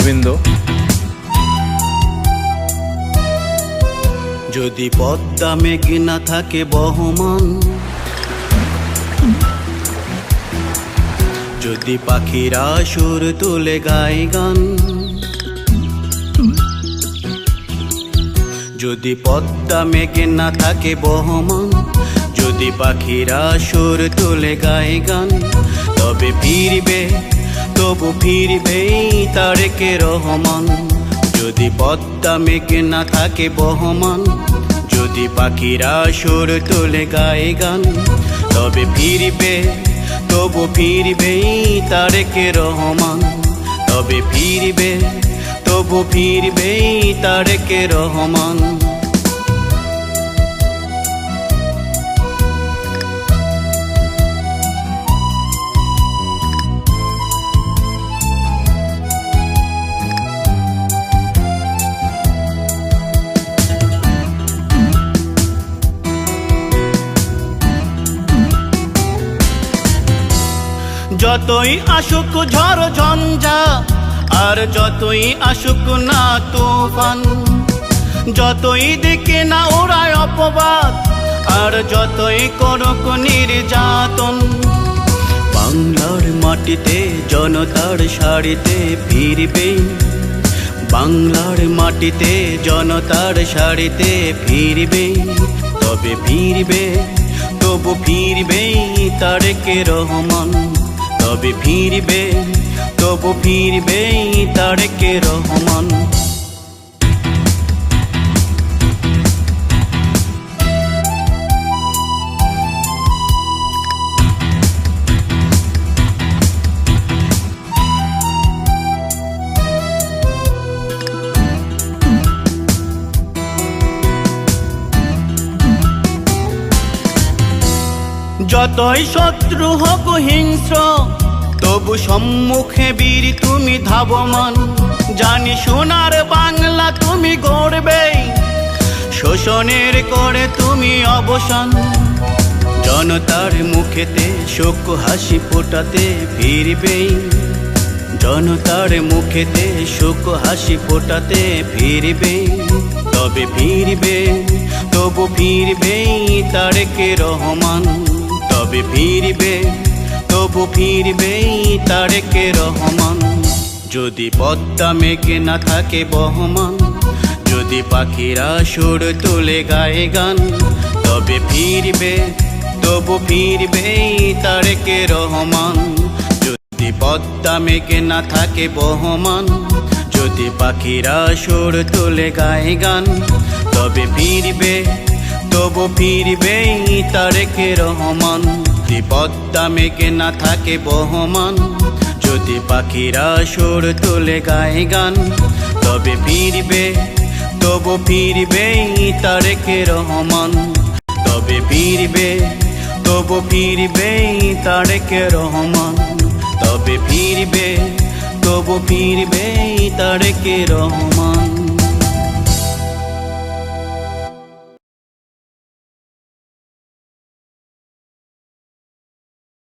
দর্শকবৃন্দ যদি পদ্মা মেঘ না থাকে বহমান, যদি পাখিরা সুর তুলে গায় গান, যদি পদ্মা মেঘে না থাকে বহমান, যদি পাখিরা সুর তুলে গায় গান, তবে ফিরবে তবু ফিরবে তারেকে রহমান। যদি পদ্মা মেঘ না থাকে বহমান, যদি পাখিরা সুর তুলে গায়ে গান, তবে ফিরবে, তবু ফিরবে তারেকে রহমান। তবে ফিরবে, তবু ফিরবে তারেকে রহমান। যতই আসুক ঝড় ঝঞ্ঝা, আর যতই আসুক না তুফান, যতই দিকে না ওরায় অপবাদ, আর যতই করুক নির্যাতন, বাংলার মাটিতে, জনতার সারিতে ফিরবে। বাংলার মাটিতে, জনতার সারিতে ফিরবে। তবে ফিরবে, তবু ফিরবে তারেকে রহমান। তবে ফিরবে তবু ফিরবে তারেকে রহমান। যতই শত্রু হোক হিংস্র, তবু সম্মুখে বীর তুমি ধাবমান। জানি সোনার বাংলা তুমি গড়বে, শোষণের করে তুমি অবসান। জনতার মুখেতে শোক হাসি ফোটাতে ফিরবে, জনতার মুখেতে শোক হাসি ফোটাতে ফিরবে। তবে ফিরবে, তবু ফিরবে তারেকে রহমান। তবে ফিরবে? তবু ফিরবে তারেকে রহমান। যদি পদ্মা মেঘে না থাকে বহমান, যদি পাখিরা সুর তুলে গায়ে গান, তবে ফিরবে, তবু ফিরবে তারেকে রহমান। যদি পদ্মা মেঘে না থাকে বহমান, যদি পাখিরা সুর তুলে গায়ে গান, তবে ফিরবে তবু ফিরবে তারেকে রহমান। পদ্মা মেঘে না থাকে বহমান। যদি পাখিরা সুর তুলে গায়ে গান, তবে ফিরবে, তবু ফিরবে তারেকে রহমান। তবে ফিরবে, তবু ফিরবে তারেকে রহমান। তবে ফিরবে, তবু ফিরবে তারেকে রহমান।